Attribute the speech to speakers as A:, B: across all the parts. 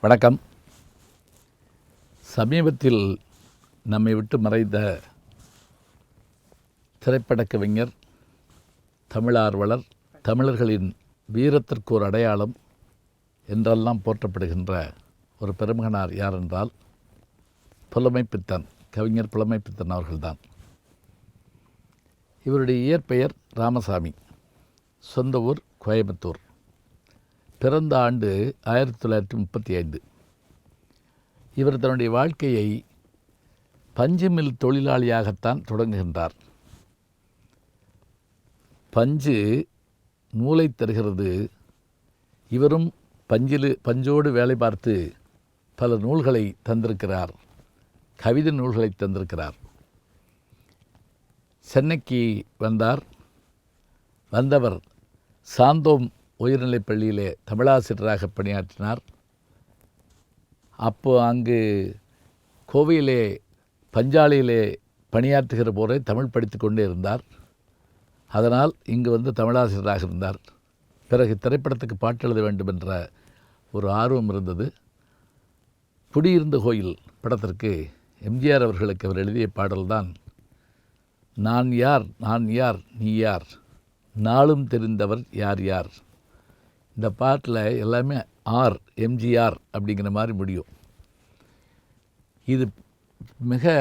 A: வணக்கம். சமீபத்தில் நம்மை விட்டு மறைந்த திரைப்பட கவிஞர் தமிழார்வலர் தமிழர்களின் வீரத்திற்கு ஒரு அடையாளம் என்றெல்லாம் போற்றப்படுகின்ற ஒரு பெருமகனார் யார் என்றால் புலமைப்பித்தன் கவிஞர் புலமைப்பித்தன் அவர்கள்தான். இவருடைய இயற்பெயர் ராமசாமி சொந்த ஊர் கோயம்புத்தூர். பிறந்த ஆண்டு ஆயிரத்தி தொள்ளாயிரத்தி முப்பத்தி ஐந்து. இவர் தன்னுடைய வாழ்க்கையை பஞ்சு மில் தொழிலாளியாகத்தான் தொடங்குகின்றார். பஞ்சு நூலை தருகிறது. இவரும் பஞ்சில் பஞ்சோடு வேலை பார்த்து பல நூல்களை தந்திருக்கிறார். கவிதை நூல்களை தந்திருக்கிறார். சென்னைக்கு வந்தார். வந்தவர் சாந்தோம் உயர்நிலைப் பள்ளியிலே தமிழாசிரியராக பணியாற்றினார். அப்போ அங்கு கோவையிலே பஞ்சாலையிலே பணியாற்றுகிற போரை தமிழ் படித்து கொண்டே இருந்தார். அதனால் இங்கு வந்து தமிழாசிரியராக இருந்தார். பிறகு திரைப்படத்துக்கு பாட்டு எழுத வேண்டும் என்ற ஒரு ஆர்வம் இருந்தது. குடியிருந்த கோயில் படத்திற்கு எம்ஜிஆர் அவர்களுக்கு அவர் எழுதிய பாடல்தான் நான் யார் நான் யார் நீ யார்? நாளும் தெரிந்தவர் யார் யார்? இந்த பாட்டில் எல்லாமே ஆர் எம்ஜிஆர் அப்படிங்கிற மாதிரி முடியும். இது மிக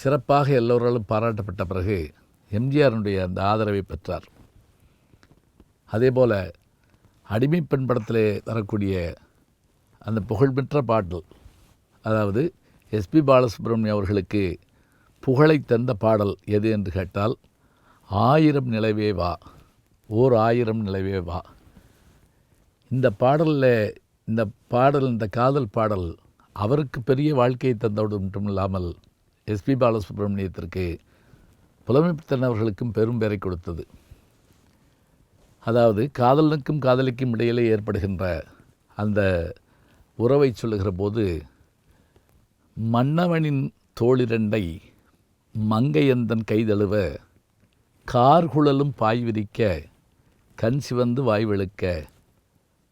A: சிறப்பாக எல்லோராலும் பாராட்டப்பட்ட பிறகு எம்ஜிஆருடைய அந்த ஆதரவை பெற்றார். அதே போல் அடிமை பெண் படத்தில் வரக்கூடிய அந்த புகழ்பெற்ற பாடல் அதாவது எஸ்பி பாலசுப்ரமணியம் அவர்களுக்கு புகழை தந்த பாடல் எது என்று கேட்டால் ஆயிரம் நிலவே வா ஓர் ஆயிரம் நிலவே வா. இந்த பாடலில் இந்த பாடல் இந்த காதல் பாடல் அவருக்கு பெரிய வாழ்க்கையை தந்தோடு மட்டும் இல்லாமல் எஸ்பி பாலசுப்ரமணியத்திற்கு புலமைப்பித்தனவர்களுக்கும் பெரும் பெயரை கொடுத்தது. அதாவது காதலனுக்கும் காதலிக்கும் இடையிலே ஏற்படுகின்ற அந்த உறவை சொல்லுகிற போது மன்னவனின் தோளிரண்டை மங்கையந்தன் கைதழுவ கார்குழலும் பாய் விரிக்க கண் சிவந்து வாய் வெளுக்க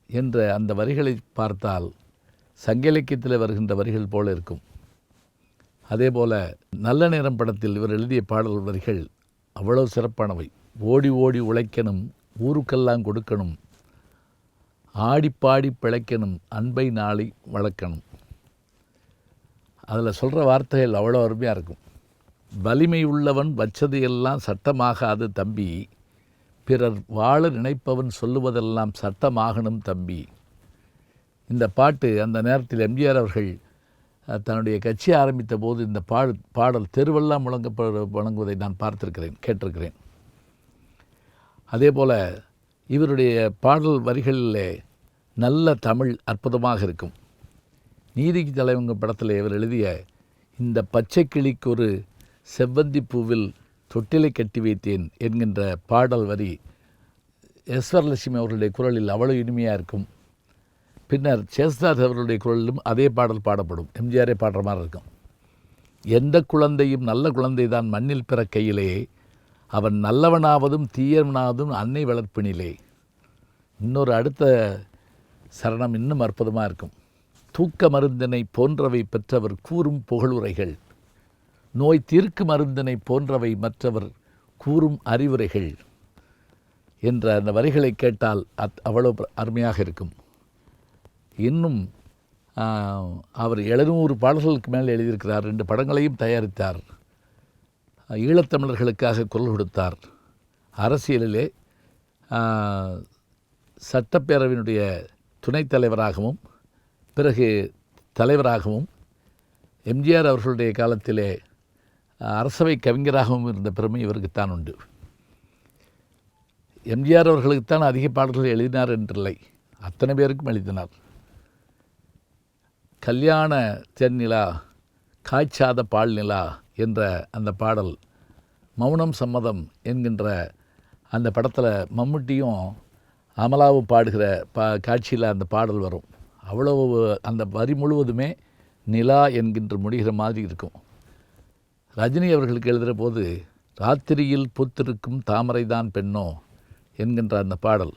A: என்ற அந்த வரிகளை பார்த்தால் சங்க இலக்கியத்தில் வருகின்ற வரிகள் போல இருக்கும். அதே போல் நல்ல நேரம் படத்தில் இவர் எழுதிய பாடல் வரிகள் அவ்வளவு சிறப்பானவை. ஓடி ஓடி உழைக்கணும் ஊருக்கெல்லாம் கொடுக்கணும் ஆடிப்பாடி பிழைக்கணும் அன்பை நாளை வளர்க்கணும். அதில் சொல்கிற வார்த்தைகள் அவ்வளோ அருமையாக இருக்கும். வலிமை உள்ளவன் வச்சது எல்லாம் சட்டமாகாது தம்பி. பிறர் வாழ நினைப்பவன் சொல்லுவதெல்லாம் சட்டமாகணும் தம்பி. இந்த பாட்டு அந்த நேரத்தில் எம்ஜிஆர் அவர்கள் தன்னுடைய கட்சி ஆரம்பித்த போது இந்த பாடு பாடல் தெருவெல்லாம் முழங்கப்பட வழங்குவதை நான் பார்த்திருக்கிறேன் கேட்டிருக்கிறேன். அதே போல் இவருடைய பாடல் வரிகளிலே நல்ல தமிழ் அற்புதமாக இருக்கும். நீதிக்கு தலைவங்க படத்தில் இவர் எழுதிய இந்த பச்சை கிளிக்கு ஒரு செவ்வந்தி பூவில் தொட்டிலை கட்டி வைத்தேன் என்கின்ற பாடல் வரி எஸ்வரலட்சுமி அவர்களுடைய குரலில் அவ்வளோ இனிமையாக இருக்கும். பின்னர் சேஸ்தாஸ் அவர்களுடைய குரலிலும் அதே பாடல் பாடப்படும். எம்ஜிஆரே பாடுற மாதிரி இருக்கும். எந்த குழந்தையும் நல்ல குழந்தை தான் மண்ணில் பிறக்கையிலே. அவன் நல்லவனாவதும் தீயவனாவதும் அன்னை வளர்ப்பினிலே. இன்னொரு அடுத்த சரணம் இன்னும் அற்புதமாக இருக்கும். தூக்க மருந்தினை போன்றவை பெற்றவர் கூறும் புகழுரைகள். நோய் தீர்க்கு மருந்தினை போன்றவை மற்றவர் கூறும் அறிவுரைகள் என்ற அந்த வரிகளை கேட்டால் அத் அவ்வளோ அருமையாக இருக்கும். இன்னும் அவர் எழுநூறு பாடல்களுக்கு மேல் எழுதியிருக்கிறார் ரெண்டு படங்களையும் தயாரித்தார். ஈழத்தமிழர்களுக்காக குரல் கொடுத்தார். அரசியலிலே சட்டப்பேரவையினுடைய துணைத் தலைவராகவும் பிறகு தலைவராகவும் எம்ஜிஆர் அவர்களுடைய காலத்திலே அரசவை கவிஞராகவும் இருந்த பெருமை இவருக்குத்தான் உண்டு. எம்ஜிஆர் அவர்களுக்குத்தான் அதிக பாடல்கள் எழுதினார் என்றில்லை. அத்தனை பேருக்கும் எழுதினார். கல்யாண தென்னிலா காய்ச்சாத பால் நிலா என்ற அந்த பாடல் மௌனம் சம்மதம் என்கின்ற அந்த படத்தில் மம்முட்டியும் அமலாவும் பாடுகிற பா காட்சியில் அந்த பாடல் வரும். அவ்வளவு அந்த வரி முழுவதுமே நிலா என்கின்ற முடிகிற மாதிரி இருக்கும். ரஜினி அவர்களுக்கு எழுதுகிற போது ராத்திரியில் பூத்திருக்கும் தாமரைதான் பெண்ணோ என்கின்ற அந்த பாடல்.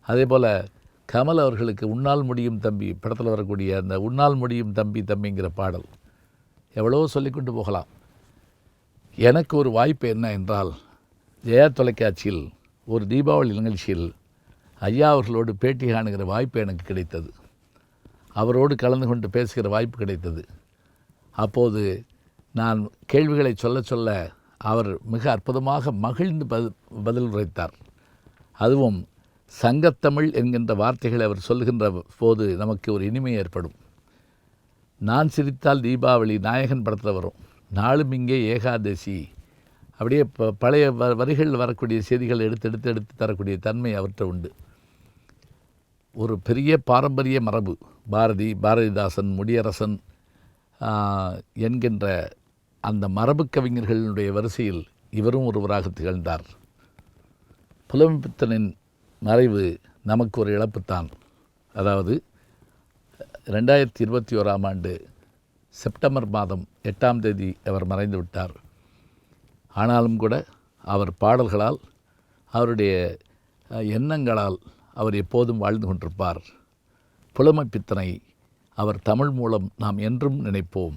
A: அதே போல் கமல் அவர்களுக்கு உன்னால் முடியும் தம்பி படத்தில் வரக்கூடிய அந்த உன்னால் முடியும் தம்பி தம்பிங்கிற பாடல். எவ்வளவோ சொல்லிக்கொண்டு போகலாம். எனக்கு ஒரு வாய்ப்பு என்ன என்றால் ஜெயா தொலைக்காட்சியில் ஒரு தீபாவளி நிகழ்ச்சியில் ஐயா அவர்களோடு பேட்டி காணுகிற வாய்ப்பு எனக்கு கிடைத்தது. அவரோடு கலந்து கொண்டு பேசுகிற வாய்ப்பு கிடைத்தது. அப்போது நான் கேள்விகளை சொல்ல சொல்ல அவர் மிக அற்புதமாக மகிழ்ந்து பதில் பதில் உரைத்தார். அதுவும் சங்கத்தமிழ் என்கின்ற வார்த்தைகளை அவர் சொல்கின்ற போது நமக்கு ஒரு இனிமை ஏற்படும். நான் சிரித்தால் தீபாவளி நாயகன் படத்தில் வரும். நாளும் இங்கே ஏகாதசி. அப்படியே ப பழைய வ வரிகளில் வரக்கூடிய செய்திகளை எடுத்து எடுத்து எடுத்து தரக்கூடிய தன்மை அவர்கிட்ட உண்டு. ஒரு பெரிய பாரம்பரிய மரபு. பாரதி பாரதிதாசன் முடியரசன் என்கின்ற அந்த மரபு கவிஞர்களுடைய வரிசையில் இவரும் ஒருவராக திகழ்ந்தார். புலமைப்பித்தனின் மறைவு நமக்கு ஒரு இழப்புத்தான். அதாவது ரெண்டாயிரத்தி இருபத்தி ஓராம் ஆண்டு செப்டம்பர் மாதம் எட்டாம் தேதி அவர் மறைந்து விட்டார். ஆனாலும் கூட அவர் பாடல்களால் அவருடைய எண்ணங்களால் அவர் எப்போதும் வாழ்ந்து கொண்டிருப்பார். புலமைப்பித்தனை அவர் தமிழ் மூலம் நாம் என்றும் நினைப்போம்.